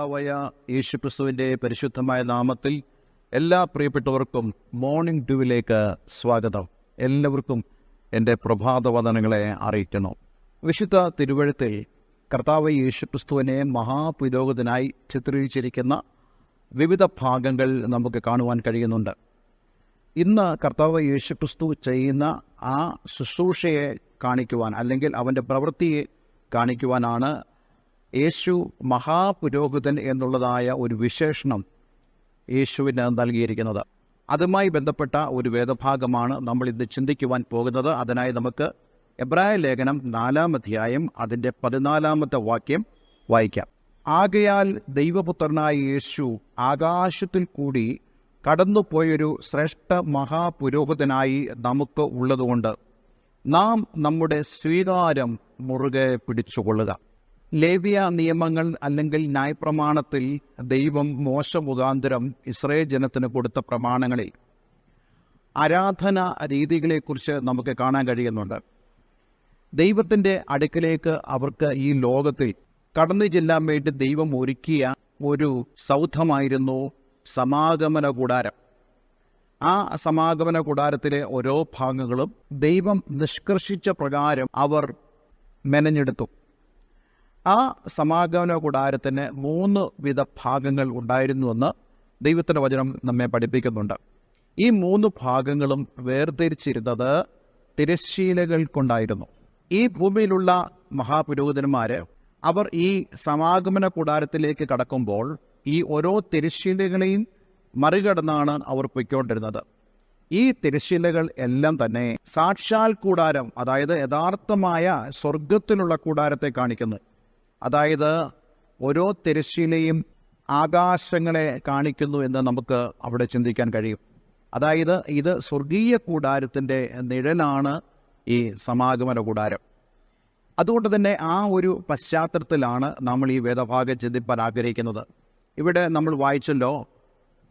കർത്താവായ യേശുക്രിസ്തുവിന്റെ പരിശുദ്ധമായ നാമത്തിൽ എല്ലാ പ്രിയപ്പെട്ടവർക്കും മോർണിംഗ് ഡ്യൂവിലേക്ക് സ്വാഗതം. എല്ലാവർക്കും എന്റെ പ്രഭാതവദനങ്ങളെ അറിയിക്കുന്നു. വിശുദ്ധ തിരുവഴുത്തിൽ കർത്താവ് യേശുക്രിസ്തുവിനെ മഹാപുരോഗതിനായി ചിത്രീകരിച്ചിരിക്കുന്ന വിവിധ ഭാഗങ്ങൾ നമുക്ക് കാണുവാൻ കഴിയുന്നുണ്ട്. ഇന്ന് കർത്താവ് യേശുക്രിസ്തു ചെയ്യുന്ന ആ ശുശ്രൂഷയെ കാണിക്കുവാൻ അല്ലെങ്കിൽ അവന്റെ പ്രവൃത്തിയെ കാണിക്കുവാനാണ് യേശു മഹാപുരോഹിതൻ എന്നുള്ളതായ ഒരു വിശേഷണം യേശുവിന് നൽകിയിരിക്കുന്നത്. അതുമായി ബന്ധപ്പെട്ട ഒരു വേദഭാഗമാണ് നമ്മൾ ഇന്ന് ചിന്തിക്കുവാൻ പോകുന്നത്. അതിനായി നമുക്ക് എബ്രായ ലേഖനം നാലാം അധ്യായം അതിന്റെ പതിനാലാമത്തെ വാക്യം വായിക്കാം. ആകയാൽ ദൈവപുത്രനായ യേശു ആകാശത്തിൽ കൂടി കടന്നുപോയൊരു ശ്രേഷ്ഠ മഹാപുരോഹിതനായി നമുക്ക് ഉള്ളതുകൊണ്ട് നാം നമ്മുടെ സ്വീകാരം മുറുകെ പിടിച്ചുകൊള്ളുക. ലേവ്യ നിയമങ്ങൾ അല്ലെങ്കിൽ ന്യായപ്രമാണത്തിൽ ദൈവം മോശ മുഖാന്തരം ഇസ്രയേൽ ജനത്തിന് കൊടുത്ത പ്രമാണങ്ങളിൽ ആരാധന രീതികളെക്കുറിച്ച് നമുക്ക് കാണാൻ കഴിയുന്നുണ്ട്. ദൈവത്തിന്റെ അടുക്കിലേക്ക് അവർക്ക് ഈ ലോകത്തിൽ കടന്നു ചെല്ലാൻ വേണ്ടി ദൈവം ഒരുക്കിയ ഒരു സൗധമായിരുന്നു സമാഗമന കൂടാരം. ആ സമാഗമന കൂടാരത്തിലെ ഓരോ ഭാഗങ്ങളും ദൈവം നിഷ്കർഷിച്ച പ്രകാരം അവർ മെനഞ്ഞെടുത്തു. ആ സമാഗമന കൂടാരത്തിന് മൂന്ന് വിധ ഭാഗങ്ങൾ ഉണ്ടായിരുന്നുവെന്ന് ദൈവത്തിന്റെ വചനം നമ്മെ പഠിപ്പിക്കുന്നുണ്ട്. ഈ മൂന്ന് ഭാഗങ്ങളും വേർതിരിച്ചിരുന്നത് തിരശ്ശീലകൾ കൊണ്ടായിരുന്നു. ഈ ഭൂമിയിലുള്ള മഹാപുരോഹിതന്മാർ അവർ ഈ സമാഗമന കൂടാരത്തിലേക്ക് കടക്കുമ്പോൾ ഈ ഓരോ തിരശ്ശീലകളെയും മറികടന്നാണ് അവർ പൊയ്ക്കൊണ്ടിരുന്നത്. ഈ തിരശ്ശീലകൾ എല്ലാം തന്നെ സാക്ഷാൽ കൂടാരം അതായത് യഥാർത്ഥമായ സ്വർഗത്തിലുള്ള കൂടാരത്തെ കാണിക്കുന്നു. അതായത് ഓരോ തിരശ്ശീലയും ആകാശങ്ങളെ കാണിക്കുന്നു എന്ന് നമുക്ക് അവിടെ ചിന്തിക്കാൻ കഴിയും. അതായത് ഇത് സ്വർഗീയ കൂടാരത്തിന്റെ നിഴലാണ് ഈ സമാഗമന കൂടാരം. അതുകൊണ്ട് തന്നെ ആ ഒരു പശ്ചാത്തലത്തിലാണ് നമ്മൾ ഈ വേദഭാഗം ചിന്തിപ്പാൻ ആഗ്രഹിക്കുന്നത്. ഇവിടെ നമ്മൾ വായിച്ചല്ലോ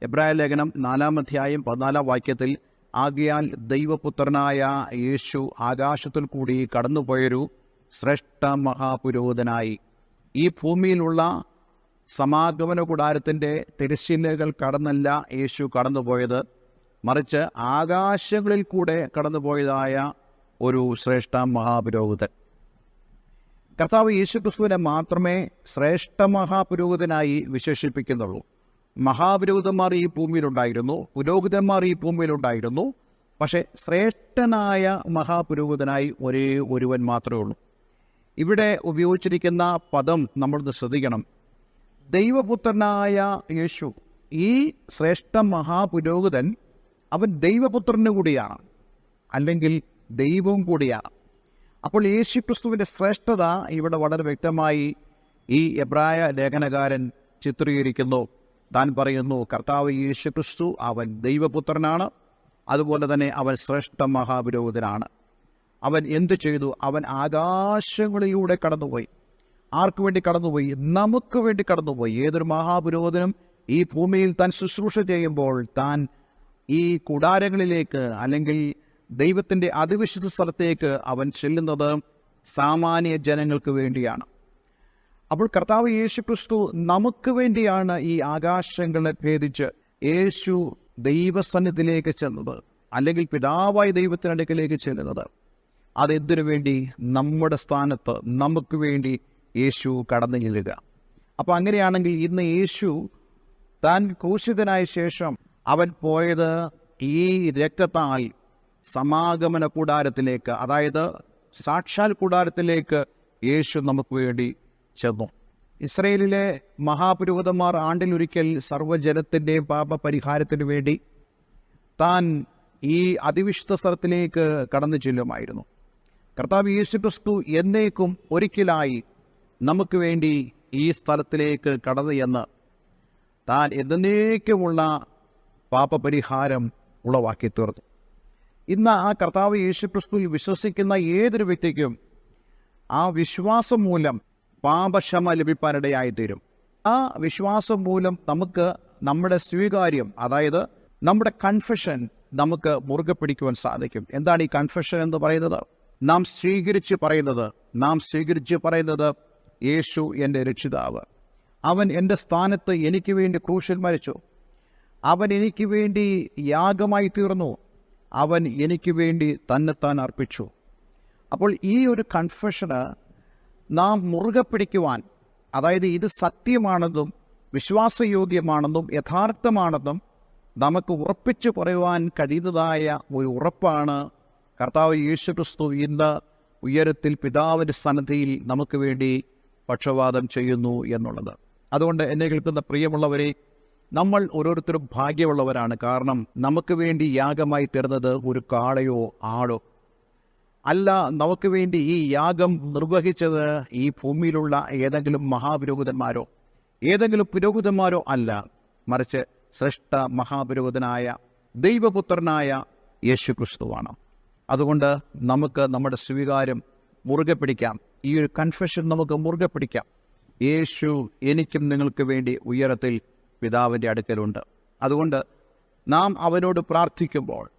എബ്രായ ലേഖനം നാലാം അധ്യായം പതിനാലാം വാക്യത്തിൽ ആകിയാൽ ദൈവപുത്രനായ യേശു ആകാശത്തിൽ കൂടി കടന്നുപോയൊരു ശ്രേഷ്ഠ മഹാപുരോഹിതനായി. ഈ ഭൂമിയിലുള്ള സമാഗമന കൂടാരത്തിന്റെ തിരശ്ശീലകൾ കടന്നല്ല യേശു കടന്നുപോയത്. മറിച്ച് ആകാശങ്ങളിൽ കൂടെ കടന്നുപോയതായ ഒരു ശ്രേഷ്ഠ മഹാപുരോഹിതൻ. കർത്താവ് യേശുക്രിസ്തുവിനെ മാത്രമേ ശ്രേഷ്ഠ മഹാപുരോഹിതനായി വിശേഷിപ്പിക്കുന്നുള്ളൂ. മഹാപുരോഹിതന്മാർ ഈ ഭൂമിയിലുണ്ടായിരുന്നു പുരോഹിതന്മാർ ഈ ഭൂമിയിലുണ്ടായിരുന്നു. പക്ഷേ ശ്രേഷ്ഠനായ മഹാപുരോഹിതനായി ഒരേ ഒരുവൻ മാത്രമേ ഉള്ളൂ. ഇവിടെ ഉപയോഗിച്ചിരിക്കുന്ന പദം നമ്മളൊന്ന് ശ്രദ്ധിക്കണം. ദൈവപുത്രനായ യേശു ഈ ശ്രേഷ്ഠ മഹാപുരോഹിതൻ അവൻ ദൈവപുത്രന് കൂടിയാണ് അല്ലെങ്കിൽ ദൈവവും കൂടിയാണ്. അപ്പോൾ യേശു ക്രിസ്തുവിന്റെ ശ്രേഷ്ഠത ഇവിടെ വളരെ വ്യക്തമായി ഈ എബ്രായ ലേഖനകാരൻ ചിത്രീകരിക്കുന്നു. താൻ പറയുന്നു കർത്താവ് യേശു ക്രിസ്തു അവൻ ദൈവപുത്രനാണ് അതുപോലെ തന്നെ അവൻ ശ്രേഷ്ഠ മഹാപുരോഹിതനാണ്. അവൻ എന്തു ചെയ്തു? അവൻ ആകാശങ്ങളിലൂടെ കടന്നുപോയി. ആർക്കു വേണ്ടി കടന്നുപോയി? നമുക്ക് വേണ്ടി കടന്നുപോയി. ഏതൊരു മഹാപുരോഹിതനും ഈ ഭൂമിയിൽ താൻ ശുശ്രൂഷ ചെയ്യുമ്പോൾ താൻ ഈ കൂടാരങ്ങളിലേക്ക് അല്ലെങ്കിൽ ദൈവത്തിന്റെ അതിവിശുദ്ധ സ്ഥലത്തേക്ക് അവൻ ചെല്ലുന്നത് സാമാന്യ ജനങ്ങൾക്ക് വേണ്ടിയാണ്. അപ്പോൾ കർത്താവ് യേശു ക്രിസ്തു നമുക്ക് വേണ്ടിയാണ് ഈ ആകാശങ്ങളെ ഭേദിച്ച് യേശു ദൈവസന്നിധിയിലേക്ക് ചെന്നത് അല്ലെങ്കിൽ പിതാവായ ദൈവത്തിനടുക്കിലേക്ക് ചെല്ലുന്നത്. അതെന്തിനു വേണ്ടി? നമ്മുടെ സ്ഥാനത്ത് നമുക്ക് വേണ്ടി യേശു കടന്നു ചെല്ലുക. അപ്പോൾ അങ്ങനെയാണെങ്കിൽ ഇന്ന് യേശു താൻ ക്രൂശിതനായ ശേഷം അവൻ പോയത് ഈ രക്തത്താൽ സമാഗമന കൂടാരത്തിലേക്ക് അതായത് സാക്ഷാൽ കൂടാരത്തിലേക്ക് യേശു നമുക്ക് വേണ്ടി ചെന്നു. ഇസ്രയേലിലെ മഹാപുരോഹിതന്മാർ ആണ്ടിലൊരിക്കൽ സർവജനത്തിന്റെയും പാപപരിഹാരത്തിനു വേണ്ടി താൻ ഈ അതിവിശുദ്ധ സ്ഥലത്തിലേക്ക് കടന്നു ചെല്ലുമായിരുന്നു. കർത്താവ് യേശു ക്രിസ്തു എന്നേക്കും ഒരിക്കലായി നമുക്ക് വേണ്ടി ഈ സ്ഥലത്തിലേക്ക് കടന്നു എന്ന് താൻ എന്നേക്കുമുള്ള പാപപരിഹാരം ഉളവാക്കി തീർന്നു ഇന്ന് ആ കർത്താവ് യേശു ക്രിസ്തുവിൽ വിശ്വസിക്കുന്ന ഏതൊരു വ്യക്തിക്കും ആ വിശ്വാസം മൂലം പാപക്ഷമ ലഭിപ്പാനിടയായിത്തീരും. ആ വിശ്വാസം മൂലം നമുക്ക് നമ്മുടെ സ്വീകാര്യം അതായത് നമ്മുടെ കൺഫെഷൻ നമുക്ക് മുറുകെ പിടിക്കുവാൻ സാധിക്കും. എന്താണ് ഈ കൺഫെഷൻ എന്ന് പറയുന്നത്? നാം സ്വീകരിച്ച് പറയുന്നത് നാം സ്വീകരിച്ച് പറയുന്നത് യേശു എന്റെ രക്ഷിതാവ്. അവൻ എന്റെ സ്ഥാനത്ത് എനിക്ക് വേണ്ടി ക്രൂശിൽ മരിച്ചു. അവൻ എനിക്ക് വേണ്ടി യാഗമായി തീർന്നു. അവൻ എനിക്ക് വേണ്ടി തന്നെത്താൻ അർപ്പിച്ചു. അപ്പോൾ ഈ ഒരു കൺഫഷന് നാം മുറുകെ പിടിക്കുവാൻ അതായത് ഇത് സത്യമാണെന്നും വിശ്വാസയോഗ്യമാണെന്നും യഥാർത്ഥമാണെന്നും നമുക്ക് ഉറപ്പിച്ചു പറയുവാൻ കഴിയുന്നതായ ഒരു ഉറപ്പാണ് കർത്താവ് യേശു ക്രിസ്തു ഇന്ന് ഉയരത്തിൽ പിതാവിന്റെ സന്നദ്ധിയിൽ നമുക്ക് വേണ്ടി പക്ഷപാതം ചെയ്യുന്നു എന്നുള്ളത്. അതുകൊണ്ട് എന്നെ കേൾക്കുന്ന പ്രിയമുള്ളവരെ നമ്മൾ ഓരോരുത്തരും ഭാഗ്യമുള്ളവരാണ്. കാരണം നമുക്ക് വേണ്ടി യാഗമായി തീർന്നത് ഒരു കാളയോ ആടോ അല്ല നമുക്ക് വേണ്ടി ഈ യാഗം നിർവഹിച്ചത് ഈ ഭൂമിയിലുള്ള ഏതെങ്കിലും മഹാപുരോഹിതന്മാരോ? ഏതെങ്കിലും പുരോഹിതന്മാരോ അല്ല. മറിച്ച് ശ്രേഷ്ഠ മഹാപുരോഹിതനായ ദൈവപുത്രനായ യേശു ക്രിസ്തുവാണ് അതുകൊണ്ട് നമുക്ക് നമ്മുടെ സ്വീകാരം മുറുകെ പിടിക്കാം. ഈ ഒരു കൺഫെഷൻ നമുക്ക് മുറുകെ പിടിക്കാം. യേശു എനിക്കും നിങ്ങൾക്ക് വേണ്ടി ഉയരത്തിൽ പിതാവിന്റെ അടുക്കലുണ്ട്. അതുകൊണ്ട് നാം അവനോട് പ്രാർത്ഥിക്കുമ്പോൾ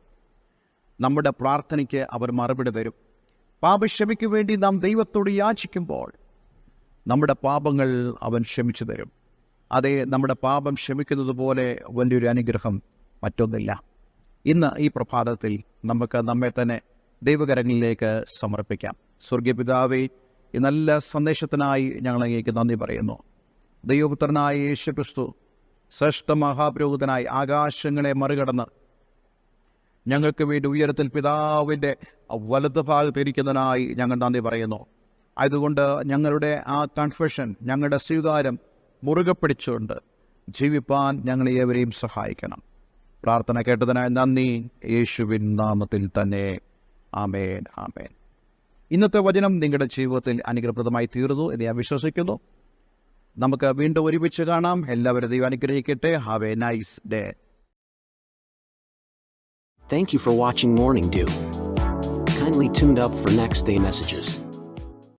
നമ്മുടെ പ്രാർത്ഥനയ്ക്ക് അവർ മറുപടി തരും. പാപക്ഷമയ്ക്ക് വേണ്ടി നാം ദൈവത്തോട് യാചിക്കുമ്പോൾ നമ്മുടെ പാപങ്ങൾ അവൻ ക്ഷമിച്ചു തരും. അതേ നമ്മുടെ പാപം ക്ഷമിക്കുന്നത് പോലെ വലിയൊരു അനുഗ്രഹം മറ്റൊന്നില്ല. ഇന്ന് ഈ പ്രഭാതത്തിൽ നമുക്ക് നമ്മെ തന്നെ ദൈവകരങ്ങളിലേക്ക് സമർപ്പിക്കാം. സ്വർഗീയപിതാവേ ഈ നല്ല സന്ദേശത്തിനായി ഞങ്ങൾ അങ്ങേക്ക് നന്ദി പറയുന്നു. ദൈവപുത്രനായ യേശു ക്രിസ്തു ശ്രേഷ്ഠ മഹാപുരോഹിതനായി ആകാശങ്ങളെ മറികടന്ന് ഞങ്ങൾക്ക് വേണ്ടി ഉയരത്തിൽ പിതാവിന്റെ വലത് ഭാഗത്തിരിക്കുന്നതിനായി ഞങ്ങൾ നന്ദി പറയുന്നു. അതുകൊണ്ട് ഞങ്ങളുടെ ആ കൺഫെഷൻ ഞങ്ങളുടെ സ്വീകാരം മുറുകെ പിടിച്ചുകൊണ്ട് ജീവിപ്പാൻ ഞങ്ങളെ ഏവരെയും സഹായിക്കണം. പ്രാർത്ഥന കേട്ടതിനായി നന്ദി. യേശുവിൻ നാമത്തിൽ തന്നെ. ആമേൻ ആമേൻ. ഇന്നത്തെ വചനം നിങ്ങളുടെ ജീവിതത്തിൽ അനുഗ്രഹപ്രദമായി തീർന്നു എന്ന് ഞാൻ വിശ്വസിക്കുന്നു. നമുക്ക് വീണ്ടും ഒരുമിച്ച് കാണാം. എല്ലാവരും ദൈവം അനുഗ്രഹിക്കട്ടെ. Have a nice day Thank you for watching Morning Dew. Kindly tuned up for next day messages.